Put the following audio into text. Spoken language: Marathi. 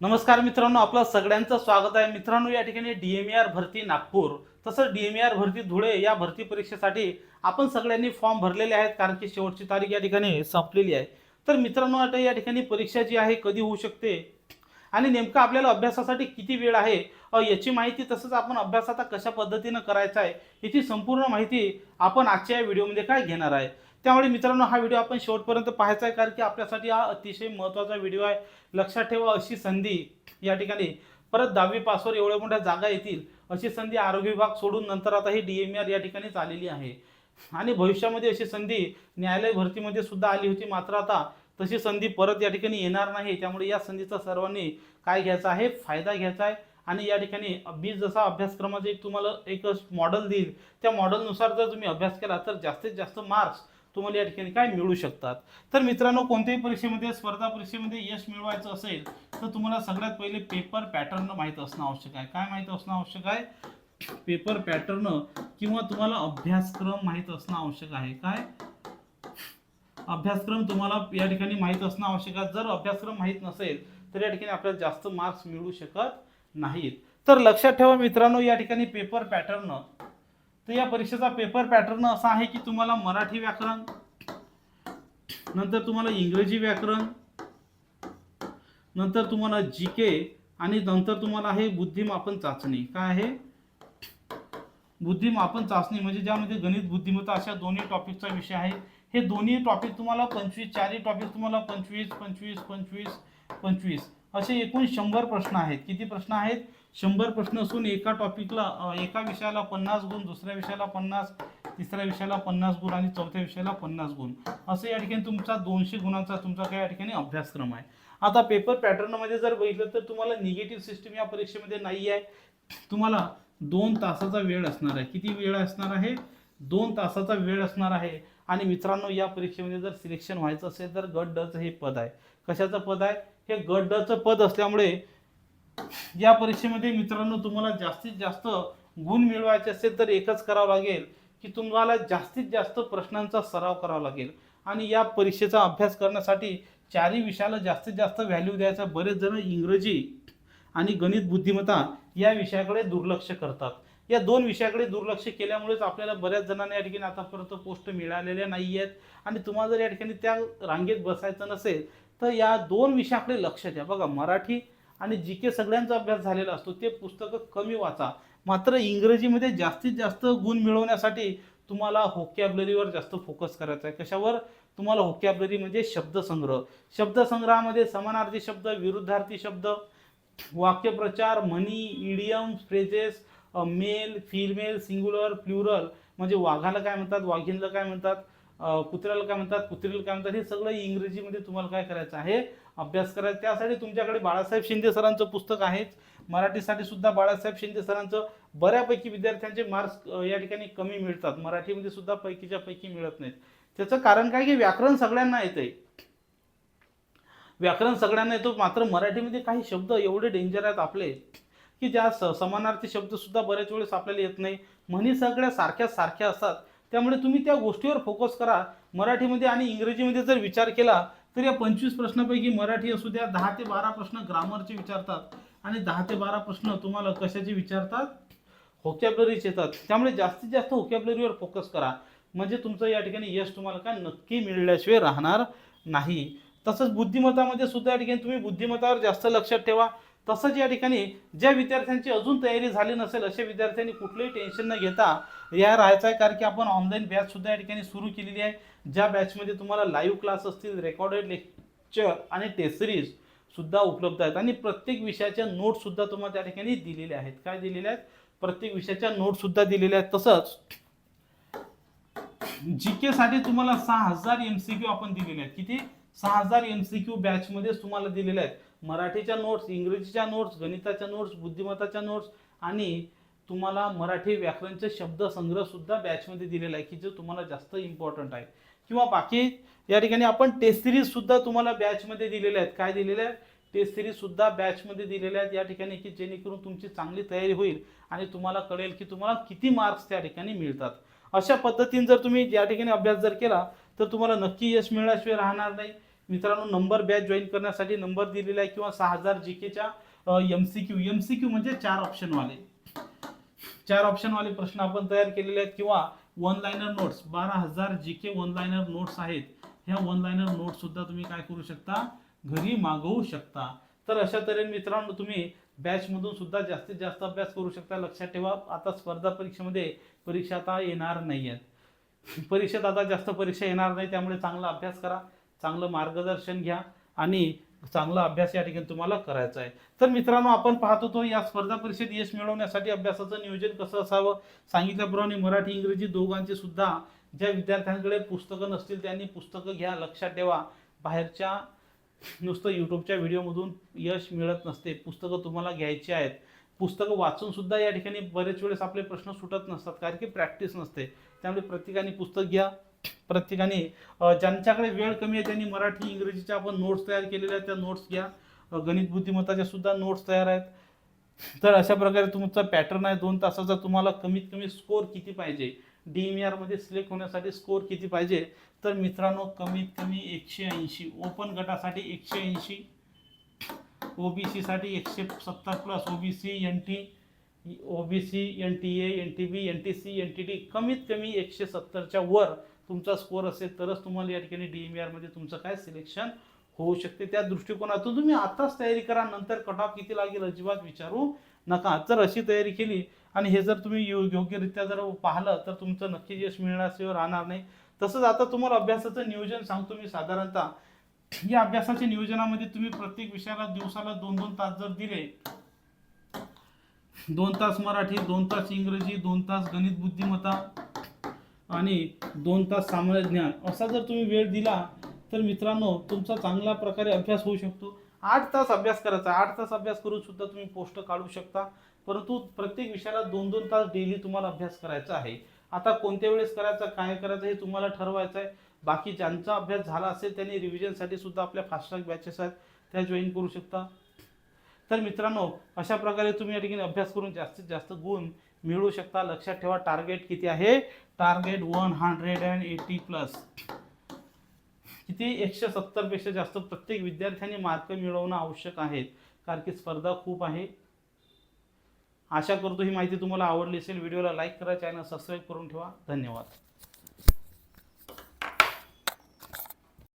नमस्कार मित्रांनो आपलं सगळ्यांचं स्वागत आहे. मित्रांनो या ठिकाणी डी एम आर भरती नागपूर तसंच डी एम आर भरती धुळे या भरती परीक्षेसाठी आपण सगळ्यांनी फॉर्म भरलेले आहेत कारण की शेवटची तारीख या ठिकाणी संपलेली आहे. तर मित्रांनो आता या ठिकाणी परीक्षा जी आहे कधी होऊ शकते? आणि नेमकं आपल्याला अभ्यासासाठी किती वेळ आहे? याची माहिती तसंच आपण अभ्यास आता कशा पद्धतीनं करायचा आहे याची संपूर्ण माहिती आपण आजच्या या व्हिडिओमध्ये काय घेणार आहे? त्यामुळे मित्रांनो हा व्हिडिओ आपण शेवटपर्यंत पाहायचा आहे कारण की आपल्यासाठी हा अतिशय महत्त्वाचा व्हिडिओ आहे. लक्षात ठेवा अशी संधी या ठिकाणी परत दहावी पासवर एवढ्या मोठ्या जागा येतील अशी संधी आरोग्य विभाग सोडून नंतर आता ही डी एम आर या ठिकाणी आलेली आहे. आणि भविष्यामध्ये अशी संधी न्यायालय भरतीमध्ये सुद्धा आली होती मात्र आता तशी संधी परत या ठिकाणी येणार नाही. त्यामुळे या संधीचा सर्वांनी काय घ्यायचा आहे? फायदा घ्यायचा आहे. आणि या ठिकाणी मी जसा अभ्यासक्रमाचं एक तुम्हाला एक मॉडेल देईल त्या मॉडेलनुसार जर तुम्ही अभ्यास केला तर जास्तीत जास्त मार्क्स तुम्हाला या ठिकाणी काय मिळू शकतात? तर मित्रांनो कोणत्याही परीक्षेमध्ये स्पर्धा परीक्षेमध्ये यश मिळवायचं असेल तर तुम्हाला सगळ्यात पहिले पेपर पॅटर्न माहीत असणं आवश्यक आहे. काय माहीत असणं आवश्यक आहे? पेपर पॅटर्न किंवा तुम्हाला अभ्यासक्रम माहीत असणं आवश्यक आहे. काय? अभ्यासक्रम तुम्हाला या ठिकाणी माहीत असणं आवश्यक आहे. जर अभ्यासक्रम माहीत नसेल तर या ठिकाणी आपल्याला जास्त मार्क्स मिळू शकत नाहीत. तर लक्षात ठेवा मित्रांनो या ठिकाणी पेपर पॅटर्न तर या परीक्षेचा पेपर पॅटर्न असा आहे की तुम्हाला मराठी व्याकरण नंतर तुम्हाला इंग्रजी व्याकरण नंतर तुम्हाला जी के आणि नंतर तुम्हाला आहे बुद्धिमापन चाचणी. काय आहे? बुद्धिमापन चाचणी म्हणजे ज्यामध्ये गणित बुद्धिमत्ता अशा दोन्ही टॉपिकचा विषय आहे. हे दोन्ही टॉपिक तुम्हाला पंचवीस चारही टॉपिक तुम्हाला पंचवीस पंचवीस पंचवीस पंचवीस. असे एकूण शंभर प्रश्न आहेत. किती प्रश्न आहेत? शंभर प्रश्न असून एका टॉपिकला एका विषयाला पन्नास गुण दुसऱ्या विषयाला पन्नास तिसऱ्या विषयाला पन्नास गुण आणि चौथ्या विषयाला पन्नास गुण. असं या ठिकाणी तुमचा दोनशे गुणांचा तुमचा काय या ठिकाणी अभ्यासक्रम आहे. आता पेपर पॅटर्नमध्ये जर बघितलं तर तुम्हाला निगेटिव्ह सिस्टीम या परीक्षेमध्ये नाही आहे. तुम्हाला दोन तासाचा वेळ असणार आहे. किती वेळ असणार आहे? दोन तासाचा वेळ असणार आहे. आणि मित्रांनो या परीक्षेमध्ये जर सिलेक्शन व्हायचं असेल तर गट डचं हे पद आहे. कशाचं पद आहे? हे गट पद असल्यामुळे या परीक्षेमध्ये मित्रांनो तुम्हाला जास्तीत जास्त गुण मिळवायचे असेल तर एकच करावं लागेल की तुम्हाला जास्तीत जास्त प्रश्नांचा सराव करावा लागेल. आणि या परीक्षेचा अभ्यास करण्यासाठी चारही विषयाला जास्तीत जास्त व्हॅल्यू द्यायचा बरेच जण इंग्रजी आणि गणित बुद्धिमत्ता या विषयाकडे दुर्लक्ष करतात. या दोन विषयाकडे दुर्लक्ष केल्यामुळेच आपल्याला बऱ्याच जणांना या ठिकाणी आतापर्यंत पोस्ट मिळालेल्या नाही आहेत आणि तुम्हाला जर या ठिकाणी त्या रांगेत बसायचं नसेल तर या दोन विषयाकडे लक्ष द्या. बघा मराठी आणि जी के सगळ्यांचा अभ्यास झालेला असतो. ते पुस्तकं कमी वाचा. मात्र इंग्रजीमध्ये जास्तीत जास्त गुण मिळवण्यासाठी तुम्हाला होकॅबलरीवर जास्त फोकस करायचा आहे. कशावर? तुम्हाला होकॅबलरी म्हणजे शब्दसंग्रह. शब्दसंग्रहामध्ये समानार्थी शब्द विरुद्धार्थी शब्द वाक्यप्रचार म्हणी idiom phrases male female singular plural म्हणजे वाघाला काय म्हणतात? वाघिणीला काय म्हणतात? कुत्र्याला काय म्हणतात? कुत्रीला काय म्हणतात? हे सगळं इंग्रजीमध्ये तुम्हाला काय करायचं आहे? अभ्यास करायचा. त्यासाठी तुमच्याकडे बाळासाहेब शिंदे सरांचं पुस्तक आहेच मराठीसाठी सुद्धा बाळासाहेब शिंदे सरांचं बऱ्यापैकी विद्यार्थ्यांचे मार्क्स या ठिकाणी कमी मिळतात. मराठीमध्ये सुद्धा पैकीच्या पैकी मिळत नाहीत. त्याचं कारण काय की व्याकरण सगळ्यांना येतंय. व्याकरण सगळ्यांना येतो. मात्र मराठीमध्ये काही शब्द एवढे डेंजर आहेत आपले की ज्या स- समानार्थी शब्द सुद्धा बऱ्याच वेळेस आपल्याला येत नाही. म्हणी सगळ्या सारख्या सारख्या असतात. त्यामुळे तुम्ही त्या गोष्टीवर फोकस करा. मराठीमध्ये आणि इंग्रजीमध्ये जर विचार केला तर या पंचवीस प्रश्नापैकी मराठी असू द्या दहा ते बारा प्रश्न ग्रामरचे विचारतात आणि दहा ते बारा प्रश्न तुम्हाला कशाचे विचारतात? होकॅबलरीचे येतात. त्यामुळे जास्तीत जास्त होकॅबलरीवर फोकस करा. म्हणजे तुमचं या ठिकाणी यश तुम्हाला काय नक्की मिळल्याशिवाय राहणार नाही. तसंच बुद्धिमत्तामध्ये सुद्धा या ठिकाणी तुम्ही बुद्धिमत्तावर जास्त लक्षात ठेवा. तसंच या ठिकाणी ज्या विद्यार्थ्यांची अजून तयारी झाली नसेल अशा विद्यार्थ्यांनी कुठलंही टेन्शन न घेता या राहायचं आहे. कारण की आपण ऑनलाईन बॅचसुद्धा या ठिकाणी सुरू केलेली आहे. ज्या बॅचमध्ये तुम्हाला लाईव्ह क्लास असतील रेकॉर्डेड लेक्चर आणि टेस्ट सिरीज सुद्धा उपलब्ध आहेत. आणि प्रत्येक विषयाच्या नोटसुद्धा तुम्हाला त्या ठिकाणी दिलेल्या आहेत. काय दिलेल्या आहेत? प्रत्येक विषयाच्या नोटसुद्धा दिलेल्या आहेत. तसंच जी के साठी तुम्हाला सहा हजार एम सी क्यू आपण दिलेले आहेत. किती? सहा हजार एम सी क्यू बॅचमध्येच तुम्हाला दिलेले आहेत. मराठीच्या नोट्स इंग्रजीच्या नोट्स गणिताच्या नोट्स बुद्धिमत्ताच्या नोट्स आणि तुम्हाला मराठी व्याकरणचे शब्दसंग्रहसुद्धा बॅचमध्ये दिलेला आहे की जो तुम्हाला जास्त इम्पॉर्टंट आहे. किंवा बाकी या ठिकाणी आपण टेस्ट सिरीज सुद्धा तुम्हाला बॅचमध्ये दिलेल्या आहेत. काय दिलेल्या आहेत? टेस्ट सिरीज सुद्धा बॅचमध्ये दिलेल्या आहेत. या ठिकाणी की जेणेकरून तुमची चांगली तयारी होईल आणि तुम्हाला कळेल की तुम्हाला किती मार्क्स त्या ठिकाणी मिळतात. अशा पद्धतीने जर तुम्ही या ठिकाणी अभ्यास जर केला तर तुम्हाला नक्की यश मिळाल्याशिवाय राहणार नाही. मित्रांनो नंबर बॅच जॉईन करण्यासाठी नंबर दिलेला आहे किंवा सहा हजार जी केच्या M C Q M C Q म्हणजे चार ऑप्शनवाले. चार ऑप्शनवाले प्रश्न आपण तयार केलेले आहेत किंवा वन लाईनर नोट्स बारा हजार G K one liner notes आहेत. ह्या वन लाईनर नोट्स सुद्धा तुम्ही काय करू शकता? घरी मागवू शकता. तर अशा तऱ्हेने मित्रांनो तुम्ही बॅचमधून सुद्धा जास्तीत जास्त अभ्यास करू शकता. लक्षात ठेवा आता स्पर्धा परीक्षेमध्ये परीक्षा आता येणार नाही आहेत परीक्षेत आता जास्त परीक्षा येणार नाही त्यामुळे चांगला अभ्यास करा. चांगलं मार्गदर्शन घ्या आणि चांगला अभ्यास या ठिकाणी तुम्हाला करायचा आहे. तर मित्रांनो आपण पाहत होतो या स्पर्धा परीक्षेत यश मिळवण्यासाठी अभ्यासाचं नियोजन कसं असावं? सांगितल्याप्रमाणे मराठी इंग्रजी दोघांचे सुद्धा ज्या विद्यार्थ्यांकडे पुस्तकं नसतील त्यांनी पुस्तकं घ्या लक्षात ठेवा. बाहेरच्या नुसतं यूट्यूबच्या व्हिडिओमधून यश मिळत नसते. पुस्तकं तुम्हाला घ्यायची आहेत. पुस्तकं वाचून सुद्धा या ठिकाणी बरेच वेळेस आपले प्रश्न सुटत नसतात कारण की प्रॅक्टिस नसते. त्यामुळे प्रत्येकाने पुस्तक घ्या. प्रत्येकाने ज्यांच्याकडे वेळ कमी आहे त्यांनी मराठी इंग्रजीच्या आपण नोट्स तयार केलेल्या आहेत त्या नोट्स घ्या. गणित बुद्धिमत्ताच्या सुद्धा नोट्स तयार आहेत. तर अशा प्रकारे तुमचा पॅटर्न आहे. दोन तासाचा तुम्हाला कमीत कमी स्कोर किती पाहिजे? डी एम आरमध्ये सिलेक्ट होण्यासाठी स्कोर किती पाहिजे? तर मित्रांनो कमीत कमी एकशे ऐंशी. ओपन गटासाठी एकशे ऐंशी. ओबीसीसाठी एकशे सत्तर plus OBC N T OBC N T A N T B N T C N T D कमीत कमी एकशे सत्तरच्या वर तुमचा स्कोअर असेल तरच तुम्हाला या ठिकाणी डी एम आरमध्ये तुमचं काय सिलेक्शन होऊ शकते. त्या दृष्टिकोनातून तुम्ही आताच तयारी करा नंतर कट ऑफ किती लागेल अजिबात विचारू नका. जर अशी तयारी केली आणि हे जर तुम्ही यो योग्यरित्या जर पाहिलं तर तुमचं नक्की यश मिळण्याशिवाय राहणार नाही. तसंच आता तुम्हाला अभ्यासाचं नियोजन सांगतो मी साधारणतः. या अभ्यासाच्या नियोजनामध्ये तुम्ही प्रत्येक विषयाला दिवसाला दोन दोन तास जर दिले दोन तास मराठी दोन तास इंग्रजी दोन तास गणित बुद्धिमत्ता आणि दोन तास सामान्य ज्ञान. असा जर तुम्ही वेळ दिला तर मित्रांनो तुमचा चांगल्या प्रकारे अभ्यास होऊ शकतो. आठ तास अभ्यास करायचा. आठ तास अभ्यास करून सुद्धा तुम्ही पोस्ट काढू शकता. परंतु प्रत्येक विषयाला दोन दोन तास डेली तुम्हाला अभ्यास करायचा आहे. आता कोणत्या वेळेस करायचा काय करायचं हे तुम्हाला ठरवायचं आहे. बाकी ज्यांचा अभ्यास झाला असेल त्यांनी रिव्हिजनसाठी सुद्धा आपल्या फास्ट बॅचेस आहेत त्या जॉईन करू शकता. तर मित्रांनो अशा प्रकारे तुम्ही या ठिकाणी अभ्यास करून जास्तीत जास्त गुण मिळू शकता. लक्षात ठेवा टार्गेट किती आहे? Target one hundred and eighty plus किती? एकशे सत्तरपेक्षा जास्त प्रत्येक विद्यार्थ्यांनी मार्क मिळवणं आवश्यक आहे. कारण की स्पर्धा खूप आहे. आशा करतो ही माहिती तुम्हाला आवडली असेल. व्हिडिओला लाईक करा चॅनल सबस्क्राईब करून ठेवा. धन्यवाद.